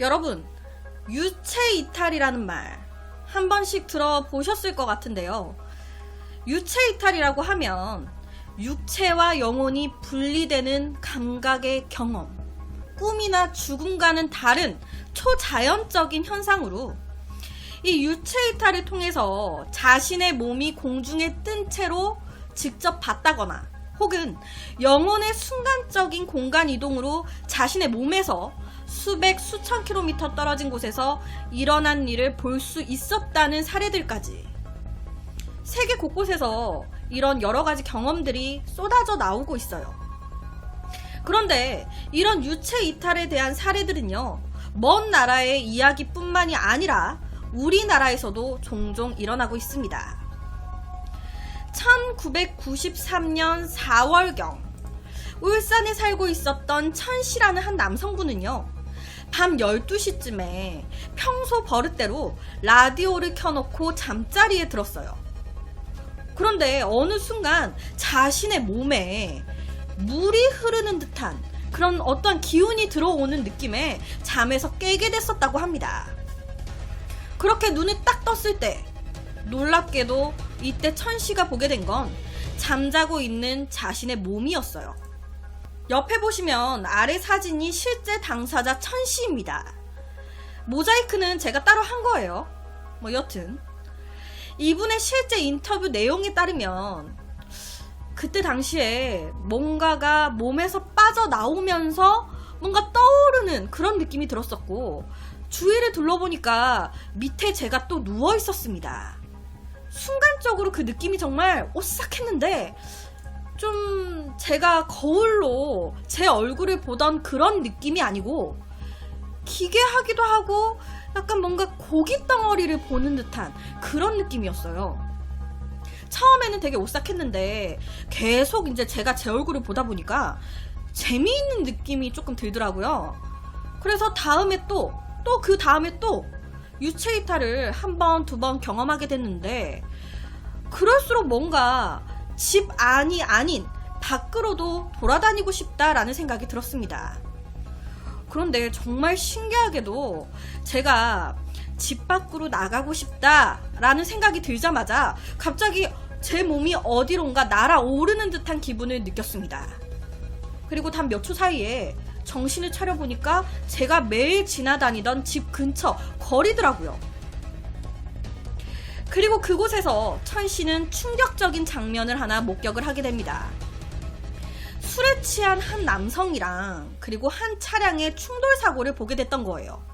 여러분, 유체 이탈이라는 말 한 번씩 들어보셨을 것 같은데요. 유체 이탈이라고 하면 육체와 영혼이 분리되는 감각의 경험, 꿈이나 죽음과는 다른 초자연적인 현상으로 이 유체 이탈을 통해서 자신의 몸이 공중에 뜬 채로 직접 봤다거나 혹은 영혼의 순간적인 공간 이동으로 자신의 몸에서 수백 수천 킬로미터 떨어진 곳에서 일어난 일을 볼 수 있었다는 사례들까지 세계 곳곳에서 이런 여러 가지 경험들이 쏟아져 나오고 있어요. 그런데 이런 유체 이탈에 대한 사례들은요, 먼 나라의 이야기뿐만이 아니라 우리나라에서도 종종 일어나고 있습니다. 1993년 4월경, 울산에 살고 있었던 천 씨라는 한 남성분은요, 밤 12시쯤에 평소 버릇대로 라디오를 켜놓고 잠자리에 들었어요. 그런데 어느 순간 자신의 몸에 물이 흐르는 듯한 그런 어떤 기운이 들어오는 느낌에 잠에서 깨게 됐었다고 합니다. 그렇게 눈을 딱 떴을 때 놀랍게도 이때 천 씨가 보게 된 건 잠자고 있는 자신의 몸이었어요. 옆에 보시면 아래 사진이 실제 당사자 천 씨입니다. 모자이크는 제가 따로 한 거예요. 뭐 여튼 이분의 실제 인터뷰 내용에 따르면 그때 당시에 뭔가가 몸에서 빠져나오면서 뭔가 떠오르는 그런 느낌이 들었었고 주위를 둘러보니까 밑에 제가 또 누워 있었습니다. 순간적으로 그 느낌이 정말 오싹했는데 좀 제가 거울로 제 얼굴을 보던 그런 느낌이 아니고 기괴하기도 하고 약간 뭔가 고기 덩어리를 보는 듯한 그런 느낌이었어요. 처음에는 되게 오싹했는데 계속 이제 제가 제 얼굴을 보다 보니까 재미있는 느낌이 조금 들더라고요. 그래서 다음에 또, 또 그 다음에 또 유체 이탈을 한 번, 두 번 경험하게 됐는데 그럴수록 뭔가 집 안이 아닌 밖으로도 돌아다니고 싶다라는 생각이 들었습니다. 그런데 정말 신기하게도 제가 집 밖으로 나가고 싶다라는 생각이 들자마자 갑자기 제 몸이 어디론가 날아오르는 듯한 기분을 느꼈습니다. 그리고 단 몇 초 사이에 정신을 차려보니까 제가 매일 지나다니던 집 근처 거리더라고요. 그리고 그곳에서 천 씨는 충격적인 장면을 하나 목격을 하게 됩니다. 술에 취한 한 남성이랑 그리고 한 차량의 충돌 사고를 보게 됐던 거예요.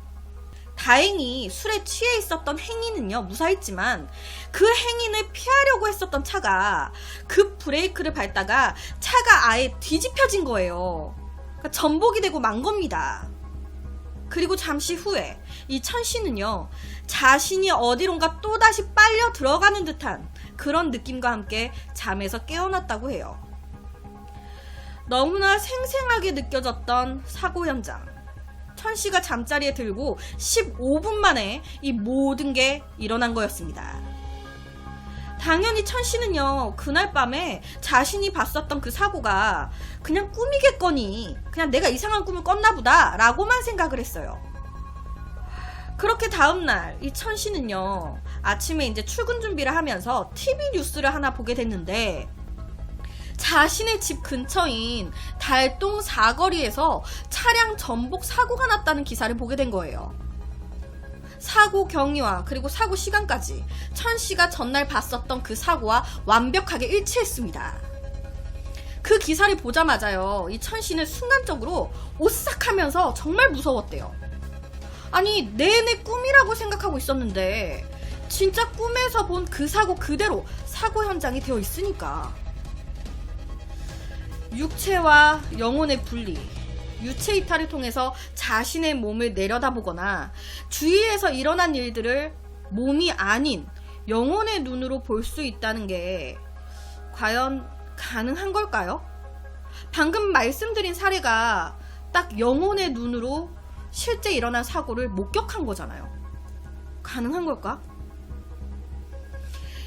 다행히 술에 취해 있었던 행인은요 무사했지만 그 행인을 피하려고 했었던 차가 급 브레이크를 밟다가 차가 아예 뒤집혀진 거예요. 그러니까 전복이 되고 만 겁니다. 그리고 잠시 후에 이 천 씨는요 자신이 어디론가 또다시 빨려 들어가는 듯한 그런 느낌과 함께 잠에서 깨어났다고 해요. 너무나 생생하게 느껴졌던 사고 현장. 천 씨가 잠자리에 들고 15분 만에 이 모든 게 일어난 거였습니다. 당연히 천 씨는요, 그날 밤에 자신이 봤었던 그 사고가 그냥 꿈이겠거니, 그냥 내가 이상한 꿈을 꿨나 보다, 라고만 생각을 했어요. 그렇게 다음날, 이천 씨는요, 아침에 이제 출근 준비를 하면서 TV 뉴스를 하나 보게 됐는데, 자신의 집 근처인 달동 사거리에서 차량 전복 사고가 났다는 기사를 보게 된 거예요. 사고 경위와 그리고 사고 시간까지 천 씨가 전날 봤었던 그 사고와 완벽하게 일치했습니다. 그 기사를 보자마자요, 이 천 씨는 순간적으로 오싹하면서 정말 무서웠대요. 아니, 내내 꿈이라고 생각하고 있었는데, 진짜 꿈에서 본 그 사고 그대로 사고 현장이 되어 있으니까. 육체와 영혼의 분리, 유체 이탈을 통해서 자신의 몸을 내려다보거나 주위에서 일어난 일들을 몸이 아닌 영혼의 눈으로 볼 수 있다는 게 과연 가능한 걸까요? 방금 말씀드린 사례가 딱 영혼의 눈으로 실제 일어난 사고를 목격한 거잖아요. 가능한 걸까?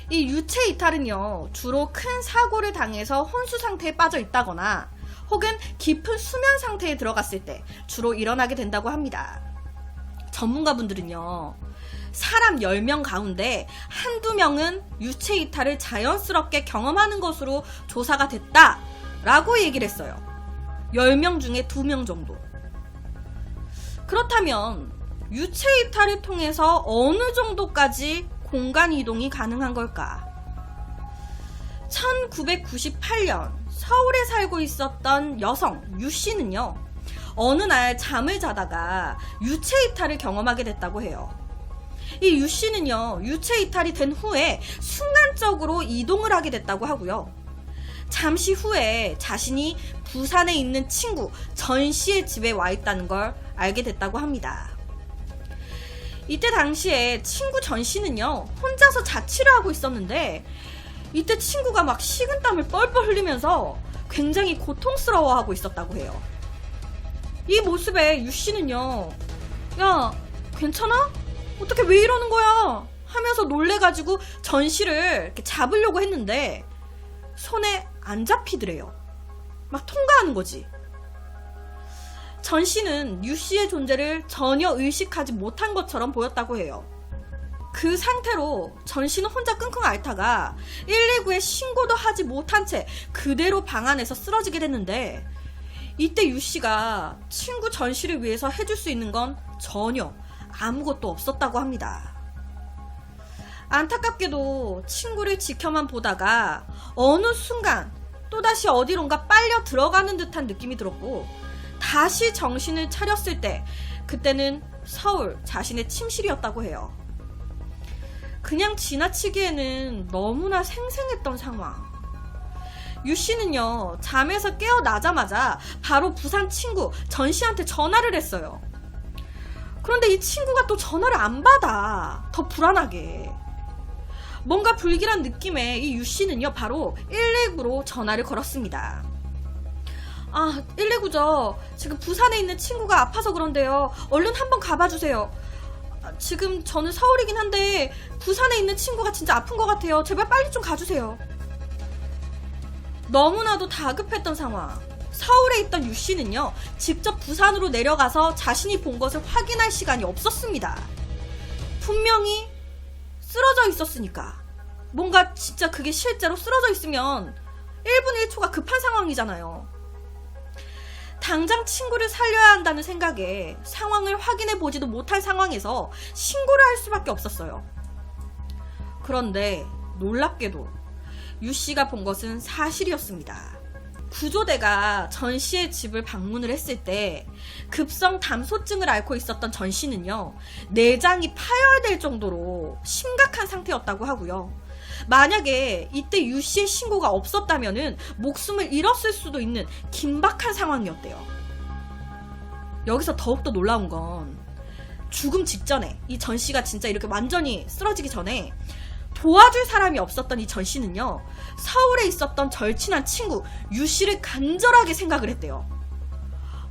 이 유체 이탈은요, 주로 큰 사고를 당해서 혼수 상태에 빠져 있다거나 혹은 깊은 수면 상태에 들어갔을 때 주로 일어나게 된다고 합니다. 전문가분들은요. 사람 10명 가운데 한두 명은 유체 이탈을 자연스럽게 경험하는 것으로 조사가 됐다 라고 얘기를 했어요. 10명 중에 2명 정도. 그렇다면 유체 이탈을 통해서 어느 정도까지 공간 이동이 가능한 걸까? 1998년 서울에 살고 있었던 여성 유 씨는요. 어느 날 잠을 자다가 유체 이탈을 경험하게 됐다고 해요. 이 유 씨는요. 유체 이탈이 된 후에 순간적으로 이동을 하게 됐다고 하고요. 잠시 후에 자신이 부산에 있는 친구 전 씨의 집에 와 있다는 걸 알게 됐다고 합니다. 이때 당시에 친구 전 씨는요, 혼자서 자취를 하고 있었는데, 이때 친구가 막 식은땀을 뻘뻘 흘리면서 굉장히 고통스러워하고 있었다고 해요. 이 모습에 유 씨는요, 야, 괜찮아? 어떻게 왜 이러는 거야? 하면서 놀래가지고 전 씨를 잡으려고 했는데, 손에 안 잡히더래요. 막 통과하는 거지. 전 씨는 유 씨의 존재를 전혀 의식하지 못한 것처럼 보였다고 해요. 그 상태로 전 씨는 혼자 끙끙 앓다가 119에 신고도 하지 못한 채 그대로 방 안에서 쓰러지게 됐는데 이때 유 씨가 친구 전 씨를 위해서 해줄 수 있는 건 전혀 아무것도 없었다고 합니다. 안타깝게도 친구를 지켜만 보다가 어느 순간 또다시 어디론가 빨려 들어가는 듯한 느낌이 들었고 다시 정신을 차렸을 때 그때는 서울 자신의 침실이었다고 해요. 그냥 지나치기에는 너무나 생생했던 상황. 유 씨는요, 잠에서 깨어나자마자 바로 부산 친구 전 씨한테 전화를 했어요. 그런데 이 친구가 또 전화를 안 받아. 더 불안하게. 뭔가 불길한 느낌에 이 유 씨는요, 바로 119로 전화를 걸었습니다. 아, 119죠. 지금 부산에 있는 친구가 아파서 그런데요. 얼른 한번 가봐주세요. 아, 지금 저는 서울이긴 한데 부산에 있는 친구가 진짜 아픈 것 같아요. 제발 빨리 좀 가주세요. 너무나도 다급했던 상황. 서울에 있던 유 씨는요, 직접 부산으로 내려가서 자신이 본 것을 확인할 시간이 없었습니다. 분명히 쓰러져 있었으니까. 뭔가 진짜 그게 실제로 쓰러져 있으면 1분 1초가 급한 상황이잖아요. 당장 친구를 살려야 한다는 생각에 상황을 확인해 보지도 못할 상황에서 신고를 할 수밖에 없었어요. 그런데 놀랍게도 유 씨가 본 것은 사실이었습니다. 구조대가 전 씨의 집을 방문을 했을 때 급성 담소증을 앓고 있었던 전 씨는요, 내장이 파열될 정도로 심각한 상태였다고 하고요. 만약에 이때 유 씨의 신고가 없었다면은 목숨을 잃었을 수도 있는 긴박한 상황이었대요. 여기서 더욱더 놀라운 건 죽음 직전에 이 전 씨가 진짜 이렇게 완전히 쓰러지기 전에 도와줄 사람이 없었던 이 전 씨는요 서울에 있었던 절친한 친구 유 씨를 간절하게 생각을 했대요.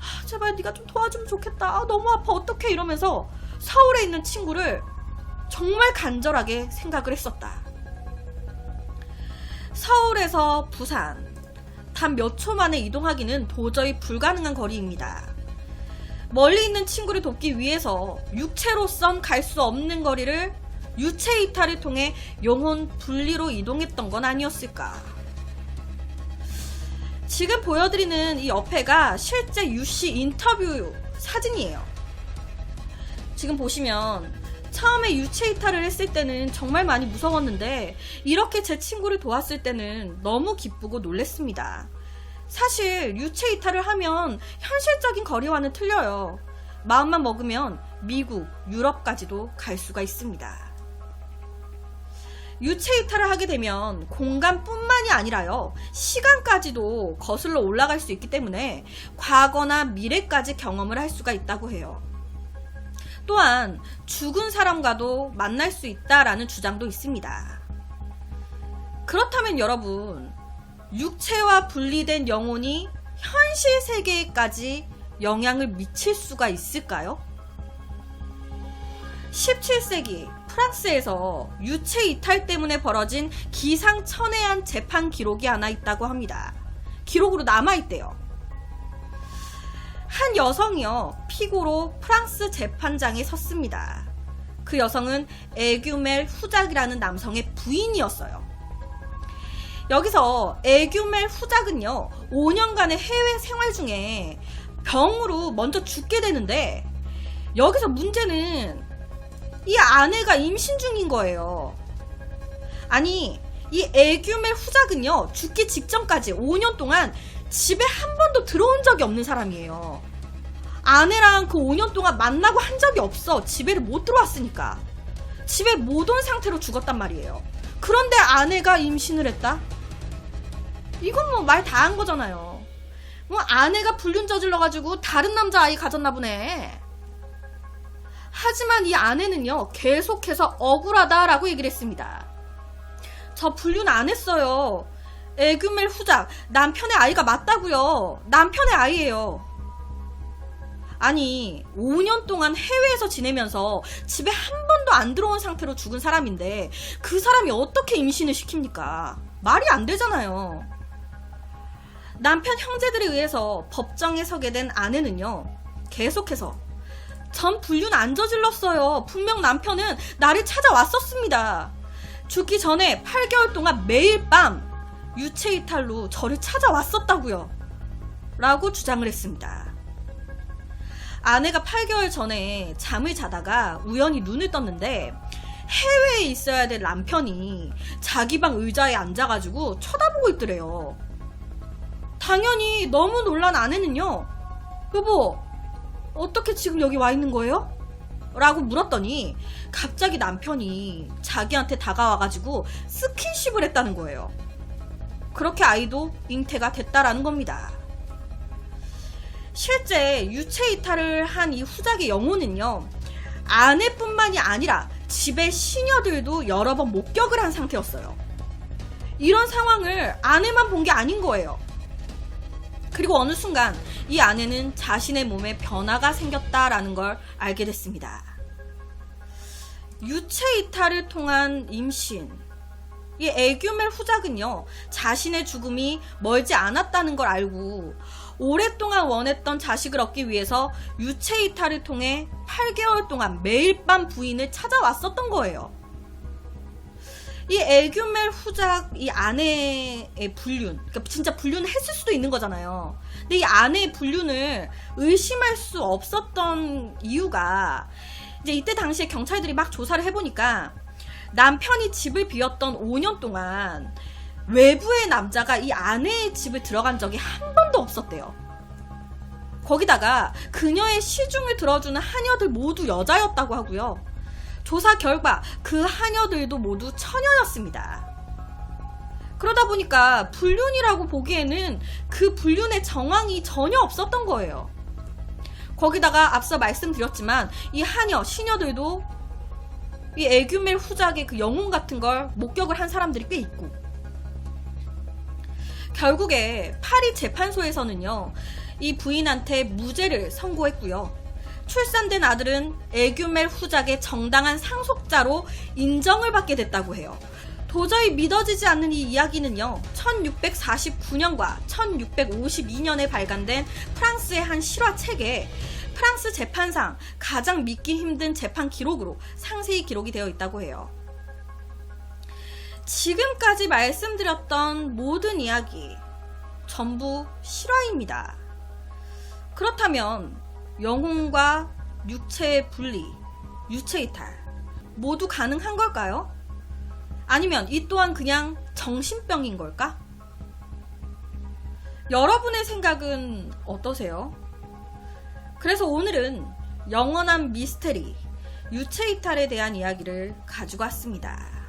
아, 제발 네가 좀 도와주면 좋겠다. 아, 너무 아파 어떡해 이러면서 서울에 있는 친구를 정말 간절하게 생각을 했었다. 서울에서 부산 단 몇 초 만에 이동하기는 도저히 불가능한 거리입니다. 멀리 있는 친구를 돕기 위해서 육체로선 갈 수 없는 거리를 유체 이탈을 통해 영혼 분리로 이동했던 건 아니었을까. 지금 보여드리는 이 옆에가 실제 유씨 인터뷰 사진이에요. 지금 보시면 처음에 유체 이탈을 했을 때는 정말 많이 무서웠는데 이렇게 제 친구를 도왔을 때는 너무 기쁘고 놀랬습니다. 사실 유체 이탈을 하면 현실적인 거리와는 틀려요. 마음만 먹으면 미국, 유럽까지도 갈 수가 있습니다. 유체 이탈을 하게 되면 공간뿐만이 아니라요, 시간까지도 거슬러 올라갈 수 있기 때문에 과거나 미래까지 경험을 할 수가 있다고 해요. 또한 죽은 사람과도 만날 수 있다라는 주장도 있습니다. 그렇다면 여러분, 육체와 분리된 영혼이 현실 세계에까지 영향을 미칠 수가 있을까요? 17세기 프랑스에서 유체 이탈 때문에 벌어진 기상천외한 재판 기록이 하나 있다고 합니다. 기록으로 남아있대요. 한 여성이요, 피고로 프랑스 재판장에 섰습니다. 그 여성은 에규멜 후작이라는 남성의 부인이었어요. 여기서 에규멜 후작은요, 5년간의 해외 생활 중에 병으로 먼저 죽게 되는데, 여기서 문제는 이 아내가 임신 중인 거예요. 아니, 이 에규멜 후작은요, 죽기 직전까지 5년 동안 집에 한 번도 들어온 적이 없는 사람이에요. 아내랑 그 5년 동안 만나고 한 적이 없어. 집에를 못 들어왔으니까. 집에 못 온 상태로 죽었단 말이에요. 그런데 아내가 임신을 했다? 이건 뭐 말 다 한 거잖아요. 뭐 아내가 불륜 저질러가지고 다른 남자 아이 가졌나 보네. 하지만 이 아내는요, 계속해서 억울하다라고 얘기를 했습니다. 저 불륜 안 했어요. 에그멜 후작, 남편의 아이가 맞다고요. 남편의 아이예요. 아니, 5년 동안 해외에서 지내면서 집에 한 번도 안 들어온 상태로 죽은 사람인데 그 사람이 어떻게 임신을 시킵니까? 말이 안 되잖아요. 남편 형제들에 의해서 법정에 서게 된 아내는요, 계속해서 전 불륜 안 저질렀어요. 분명 남편은 나를 찾아왔었습니다. 죽기 전에 8개월 동안 매일 밤 유체 이탈로 저를 찾아왔었다고요. 라고 주장을 했습니다. 아내가 8개월 전에 잠을 자다가 우연히 눈을 떴는데 해외에 있어야 될 남편이 자기 방 의자에 앉아가지고 쳐다보고 있더래요. 당연히 너무 놀란 아내는요. 여보, 어떻게 지금 여기 와 있는 거예요? 라고 물었더니 갑자기 남편이 자기한테 다가와가지고 스킨십을 했다는 거예요. 그렇게 아이도 잉태가 됐다라는 겁니다. 실제 유체 이탈을 한 이 후작의 영혼은요, 아내뿐만이 아니라 집의 시녀들도 여러 번 목격을 한 상태였어요. 이런 상황을 아내만 본 게 아닌 거예요. 그리고 어느 순간 이 아내는 자신의 몸에 변화가 생겼다라는 걸 알게 됐습니다. 유체 이탈을 통한 임신. 이 에규멜 후작은요, 자신의 죽음이 멀지 않았다는 걸 알고 오랫동안 원했던 자식을 얻기 위해서 유체 이탈을 통해 8개월 동안 매일 밤 부인을 찾아왔었던 거예요. 이 에규멜 후작 이 아내의 불륜, 그러니까 진짜 불륜을 했을 수도 있는 거잖아요. 근데 이 아내의 불륜을 의심할 수 없었던 이유가 이제 이때 당시에 경찰들이 막 조사를 해보니까 남편이 집을 비웠던 5년 동안 외부의 남자가 이 아내의 집을 들어간 적이 한 번도 없었대요. 거기다가 그녀의 시중을 들어주는 하녀들 모두 여자였다고 하고요. 조사 결과 그 하녀들도 모두 처녀였습니다. 그러다 보니까 불륜이라고 보기에는 그 불륜의 정황이 전혀 없었던 거예요. 거기다가 앞서 말씀드렸지만 이 하녀, 시녀들도 이 에규멜 후작의 그 영혼 같은 걸 목격을 한 사람들이 꽤 있고 결국에 파리 재판소에서는요 이 부인한테 무죄를 선고했고요 출산된 아들은 에규멜 후작의 정당한 상속자로 인정을 받게 됐다고 해요. 도저히 믿어지지 않는 이 이야기는요, 1649년과 1652년에 발간된 프랑스의 한 실화책에 프랑스 재판상 가장 믿기 힘든 재판 기록으로 상세히 기록이 되어 있다고 해요. 지금까지 말씀드렸던 모든 이야기, 전부 실화입니다. 그렇다면, 영혼과 육체의 분리, 유체 이탈, 모두 가능한 걸까요? 아니면 이 또한 그냥 정신병인 걸까? 여러분의 생각은 어떠세요? 그래서 오늘은 영원한 미스테리, 유체 이탈에 대한 이야기를 가지고 왔습니다.